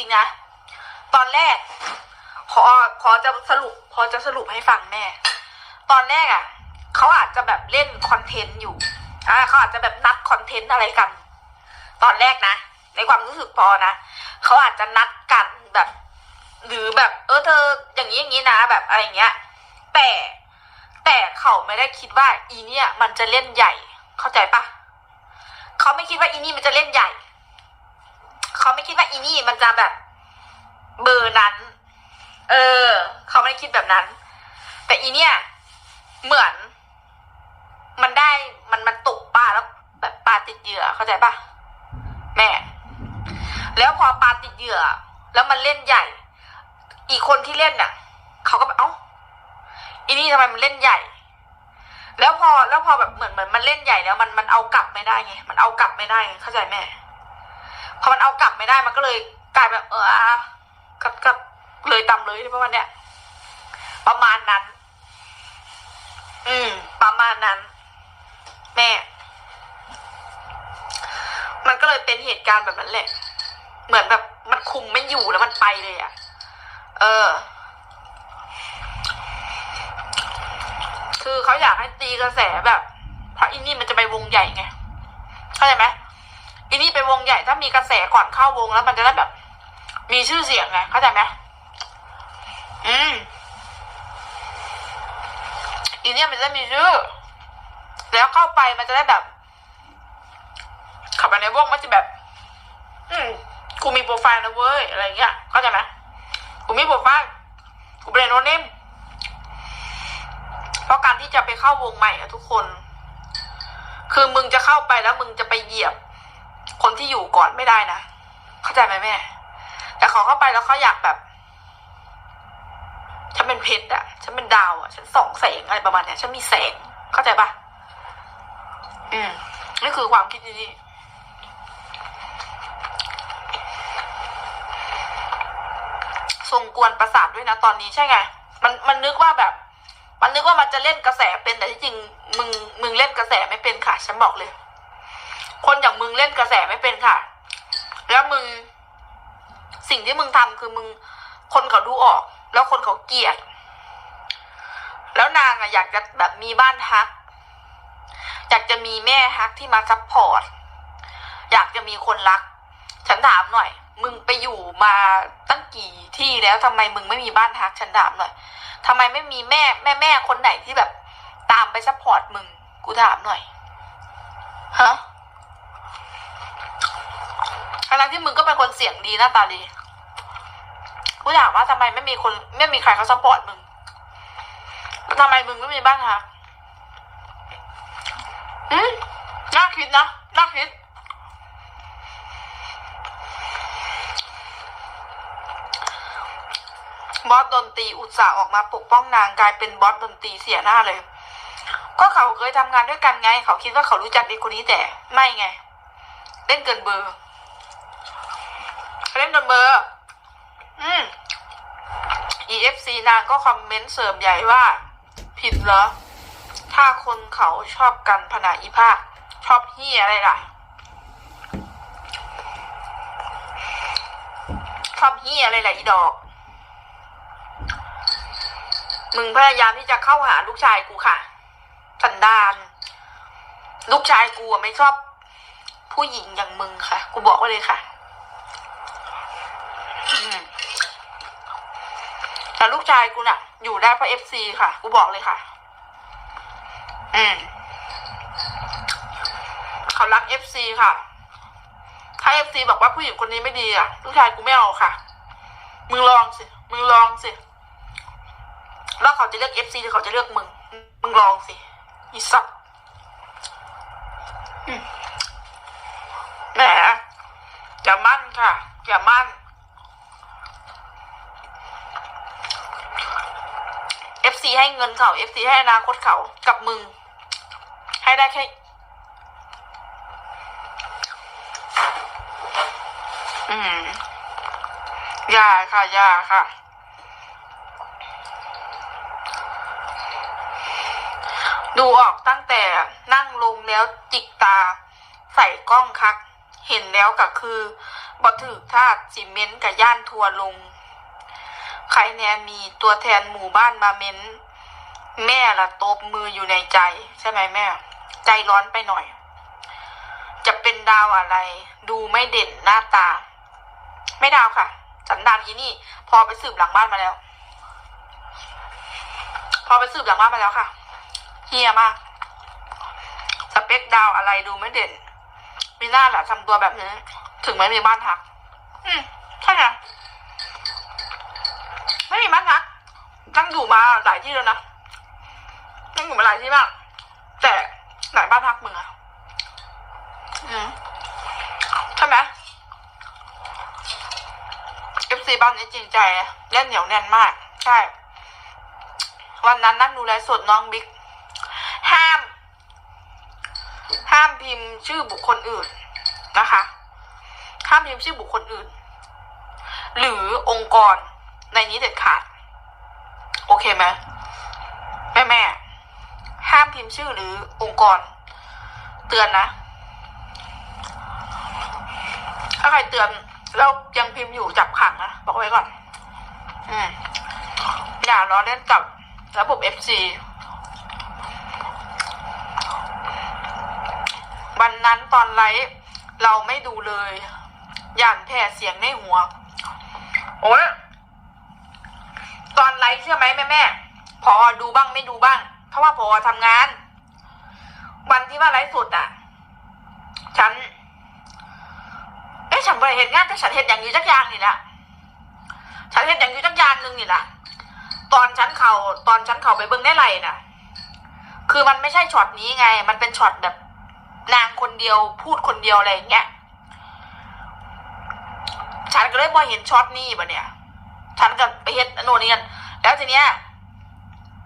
ริงนะ ตอนแรก ขอขอจะสรุป พอจะสรุปให้ฟังแม่ ตอนแรกอะเขาอาจจะแบบเล่นคอนเทนต์อยู่อ่าเขาอาจจะแบบนัดคอนเทนต์อะไรกัน ตอนแรกนะ ในความรู้สึกพอนะเขาอาจจะนัดกันแบบ หรือแบบ เออเธออย่างนี้อย่างนี้นะแบบอะไรเงี้ย แต่แต่เขาไม่ได้คิดว่า อีเนี่ยมันจะเล่นใหญ่ เข้าใจปะเขาไม่คิดว่าอีนี่มันจะเล่นใหญ่ เขาไม่คิดว่าอีนี่มันจะแบบเบอร์นั้น เออ เขาไม่ได้คิดแบบนั้น แต่อีเนี่ย เหมือน มันได้มันมันตกปลาแล้ว แบบปลาติดเหยื่อเข้าใจปะแม่ แล้วพอปลาติดเหยื่อ แล้วมันเล่นใหญ่ อีกคนที่เล่นน่ะเขาก็แบบเอ้าอีนี่ทำไมมันเล่นใหญ่ แล้วพอแล้วพอแบบเหมือนเหมือนมันเล่นใหญ่แล้วมันมันเอากลับไม่ได้ไงมันเอากลับไม่ได้ไงเข้าใจแม่ พอมันเอากลับไม่ได้มันก็เลยกลายแบบเอออะก็ก็เลยต่ำเลยประมาณเนี้ยประมาณนั้น อืม ประมาณนั้น แม่ มันก็เลยเป็นเหตุการณ์แบบนั้นแหละ เหมือนแบบมันคุมไม่อยู่แล้วมันไปเลยอะ่ะ เออ คือเขาอยากให้ตีกระแสแบบเพราะอินนี่มันจะไปวงใหญ่ไงเข้าใจไหม อินนี่ไปวงใหญ่ถ้ามีกระแสก่อนเข้าวงแล้วมันจะได้แบบ มีชื่อเสียงไงเข้าใจไหมอืมอีเนี่ยมันจะมีชื่อ แล้วเข้าไปมันจะได้แบบข้าไปในวงมันจะแบบ อืมกูมีโปรไฟล์นะเว้ยอะไรเงี้ยเข้าใจไหมกูมีโปรไฟล์กูเป็นโนเนมเพราะการที่จะไปเข้าวงใหม่อะทุกคน คือมึงจะเข้าไปแล้วมึงจะไปเหยียบ คนที่อยู่ก่อนไม่ได้นะ เข้าใจไหมแม่ แต่เขาเข้าไปแล้วเขาอยากแบบฉันเป็นเพชรอะฉันเป็นดาวอะฉันส่องแสงอะไรประมาณเนี้ยฉันมีแสงเข้าใจปะอืมนี่คือความคิดที่นี่ทรงกวนประสาทด้วยนะตอนนี้ใช่ไง มันมันนึกว่าแบบ มันนึกว่ามันจะเล่นกระแสเป็นแต่ที่จริงมึงมึงเล่นกระแสไม่เป็นค่ะ ฉันบอกเลย คนอย่างมึงเล่นกระแสไม่เป็นค่ะ แล้วมึง สิ่งที่มึงทำคือมึง คนเขาดูออก แล้วคนเขาเกลียด แล้วนางอะอยากจะแบบมีบ้านฮัก อยากจะมีแม่ฮักที่มาซัพพอร์ต อยากจะมีคนรัก ฉันถามหน่อย มึงไปอยู่มาตั้งกี่ที่แล้วทำไมมึงไม่มีบ้านฮัก ฉันถามหน่อยทำไมไม่มีแม่แม่แม่คนไหนที่แบบ ตามไปซัพพอร์ตมึง กูถามหน่อย ฮะ ทั้งที่มึงก็เป็นคนเสียงดีหน้าตาดี กูถามว่าทำไมไม่มีคนไม่มีใครเขาซัพพอร์ตมึงแล้วทำไมมึงไม่มีบ้านฮักอืมน่าคิดนะน่าคิด บอสดนตรีอุตส่าห์ออกมาปกป้องนางกลายเป็นบอสดนตรีเสียหน้าเลย ก็เขาเคยทำงานด้วยกันไง เขาคิดว่าเขารู้จักเด็กคนนี้แต่ไม่ไง เล่นเกินเบอร์ เล่นเกินเบอร์อืม EFC นางก็คอมเมนต์เสริมใหญ่ว่า ผิดเหรอ ถ้าคนเขาชอบกันพนาอีภาคชอบเฮียอะไรล่ะ ชอบเฮียอะไรล่ะอีดอก มึงพยายามที่จะเข้าหาลูกชายกูค่ะ สันดาน ลูกชายกูไม่ชอบผู้หญิงอย่างมึงค่ะ กูบอกไว้เลยค่ะ แต่ลูกชายกูน่ะ อยู่ได้เพราะเอฟซีค่ะ กูบอกเลยค่ะ อืมเขารักเอฟซีค่ะ ถ้าเอฟซีบอกว่าผู้หญิงคนนี้ไม่ดีอะ ลูกชายกูไม่เอาค่ะ มึงลองสิ มึงลองสิ แล้วเขาจะเลือกเอฟซีหรือเขาจะเลือกมึง มึงลองสิ อีสัตว์แหมอย่ามั่นค่ะ อย่ามั่น เอฟ ซีให้เงินเขาเอฟซีให้อนาคตเขากับมึง ให้ได้แค่อืมอย่าค่ะอย่าค่ะดูออกตั้งแต่นั่งลงแล้วจิกตา ใส่กล้องคัก เห็นแล้วก็คือบอถือถ้าสิเม้นกับย่านทัวลง ใครเนี่ยมีตัวแทนหมู่บ้านมาเม้น แม่ละตบมืออยู่ในใจ ใช่ไหมแม่ ใจร้อนไปหน่อย จะเป็นดาวอะไร ดูไม่เด่นหน้าตา ไม่ดาวค่ะ สันดานอีนี่ พอไปสืบหลังบ้านมาแล้ว พอไปสืบหลังบ้านมาแล้วค่ะเฮียมากสเปคดาวอะไรดูไม่เด่นมีหน้าแหละทำตัวแบบนี้ ถึงไม่มีบ้านพัก อืมใช่ไงไม่มีบ้านพัก ตั้งอยู่มาหลายที่แล้วนะตั้งอยู่มาหลายที่มาก แต่ไหนบ้านพักมึงอะอืมใช่ไหมเอฟซีบ้านนี้จริงใจเล่นเหนียวแน่นมาก ใช่ วันนั้นนั่งดูไลฟ์สดน้องบิ๊กห้าม ห้ามพิมพ์ชื่อบุคคลอื่นนะคะ ห้ามพิมพ์ชื่อบุคคลอื่น หรือองค์กรในนี้เด็ดขาด โอเคไหมแม่แม่ห้ามพิมพ์ชื่อหรือองค์กร เตือนนะ ถ้าใครเตือนแล้วยังพิมพ์อยู่จับขังนะบอกไว้ก่อน อืมอย่าล้อเล่นกับระบบ FC วันนั้นตอนไลฟ์เราไม่ดูเลยย่านแผ่เสียงในหัว โอ้ย ตอนไลฟ์เชื่อไหมแม่แม่พอดูบ้างไม่ดูบ้าง เพราะว่าพอทำงาน วันที่ว่าไลฟ์สดอะ ฉัน เอ๊ะฉันไปเห็นงานแต่ฉันเห็นอย่างอยู่จักอย่างนี่แหละฉันเห็นอย่างอยู่จักอย่างหนึ่งนี่แหละตอนฉันเขาตอนฉันเข่าไปเบิ้งได้ไรนะคือมันไม่ใช่ช็อตนี้ไง มันเป็นช็อตแบบนางคนเดียวพูดคนเดียวอะไรอย่างเงี้ย ฉันก็เลยพอเห็นช็อตนี้ปะเนี่ย ฉันกับไปเฮ็ดโน่นนี่กันแล้วทีเนี้ย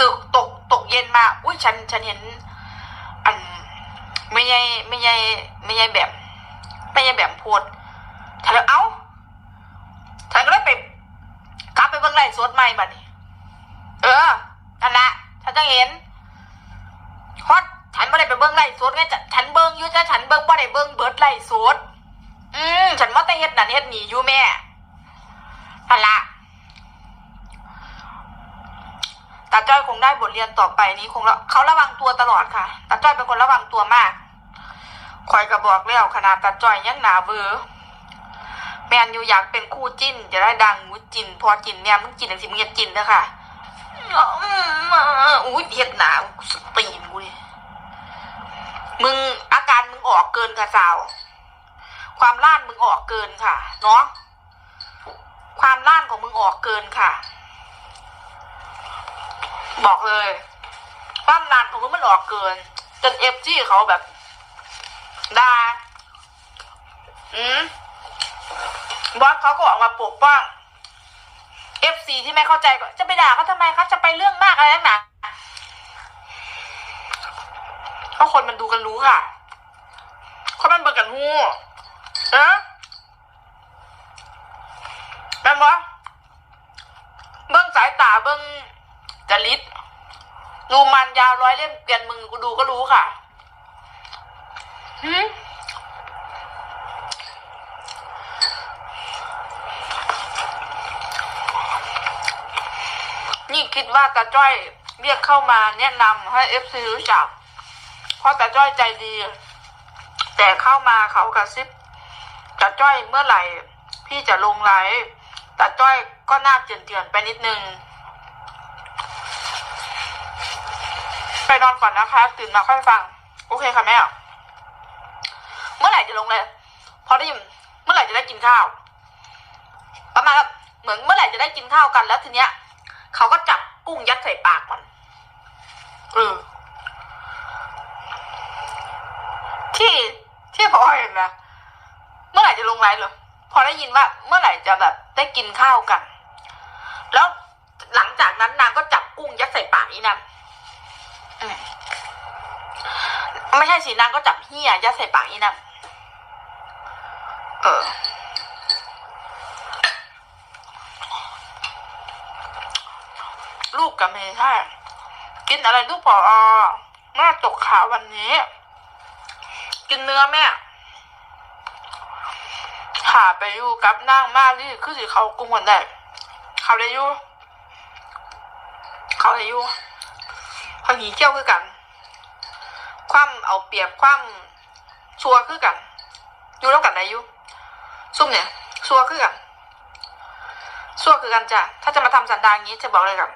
ตึกตกตกเย็นมาอุ้ยฉันฉันเห็น อันไม่ใช่ไม่ใช่ไม่ใช่แบบไม่ใช่แบบโพดฉันเลยเอ้าฉันก็เลยไปกลับไปเบิ่งไลฟ์สดใหม่บัดนี้ เออนั่นละฉันจะเห็นฮอตฉันไม่ได้ไปเบิ้งไล่สดไงจะฉันเบิ้งอยู่จ้ะฉันเบิ้งไม่ได้เบิ้งเบิร์ดไล่สดอืมฉันว่าแต่เฮ็ดนั่นเฮ็ดนี่อยู่แม่นั่นละ ตาจ้อยคงได้บทเรียนต่อไปนี้คงเขาระวังตัวตลอดค่ะตาจ้อยเป็นคนระวังตัวมากคอยกระบอกแล้วขนาดตาจ้อยยังหนาเบอแมนอยู่อยากเป็นคู่จิ้น จะได้ดังมุจิน พอจินเนี่ยมึงจินอย่างสิมึงอย่าจินนะค่ะอุ้ยเห็ดหนาสตีนกูดิมึงอาการมึงออกเกินค่ะสาว ความล้านมึงออกเกินค่ะ เนาะความล้านของมึงออกเกินค่ะ บอกเลยความล้านของมึงมันออกเกิน จนเอฟจีเขาแบบด่าอืมบอสเขาก็ออกมาปกป้องเอฟซีที่ไม่เข้าใจก็จะไปด่าเขาทำไมเขาจะไปเรื่องมากอะไรนักหนาเพราะคนมันดูกันรู้ค่ะคนมันเบิกกันหูเออแม่นวะเบิ้งสายตาเบิ้ง จริตดูมันยาวร้อยเล่มเปลี่ยนมึงกูดูก็รู้ค่ะหืมนี่คิดว่าตาจ้อยเรียกเข้ามาแนะนำให้เอฟซีรู้จัก เพราะตาจ้อยใจดี แต่เข้ามาเขากระซิบตาจ้อยเมื่อไหร่ พี่จะลงไลฟ์ตาจ้อยก็น่าเจือนเจือนๆไปนิดนึง ไปนอนก่อนนะคะ ตื่นมาค่อยฟัง โอเคค่ะแม่ เมื่อไหร่จะลงเลย พอได้ยินเมื่อไหร่จะได้กินข้าว ประมาณแบบเหมือนเมื่อไหร่จะได้กินข้าวกันแล้วทีเนี้ยเขาก็จับกุ้งยัดใส่ปากมันเออที่ที่พอเห็นนะเมื่อไหร่จะลงไลฟ์เหรอพอได้ยินว่าเมื่อไหร่จะแบบได้กินข้าวกัน แล้วหลังจากนั้นนางก็จับกุ้งยัดใส่ปากอีนั่นอืม ไม่ใช่สินางก็จับเฮียยัดใส่ปากอีนั่นเออ ลูกกับเมย์ใช่กินอะไรลูกพออแม่ตกขาววันนี้ กินเนื้อแม่ขาไปอยู่กับนางมาลี่คือสิเขากรุงคนได้เขาได้อยู่ เขาได้อยู่เขาหนีเที่ยวคือกัน ความเอาเปรียบความชัวคือกันอยู่แล้วกันได้อยู่ซุ่มเนี่ยชัวคือกันชัวคือกันจ้ะ ถ้าจะมาทำสันดานงี้จะบอกเลยกับ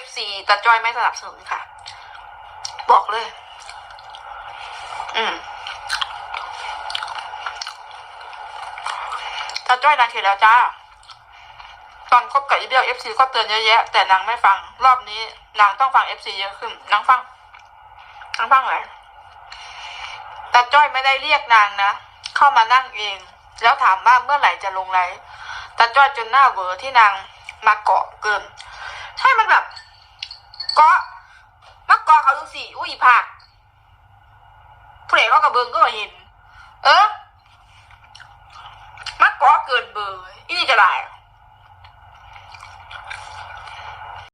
FC ตาจ้อยไม่สนับสนุนค่ะ บอกเลย อืมตาจ้อยนางเขียนแล้วจ้า ตอนคบกับอีเบลเอฟซีก็เตือนเยอะแยะ แต่นางไม่ฟัง รอบนี้นางต้องฟังเอฟซีเยอะขึ้น นางฟัง นางฟังอะไรตาจ้อยไม่ได้เรียกนางนะ เข้ามานั่งเอง แล้วถามว่าเมื่อไหร่จะลงไลฟ์ตาจ้อยจนหน้าเวอร์ที่นางมาเกาะเกิน ใช่มันแบบเกาะมาเกาะเขาดูสิอุ้ยผักผู้ใดเขากับเบิงก็เห็น เออมาเกาะเกินเบอร์อีนี่จะได้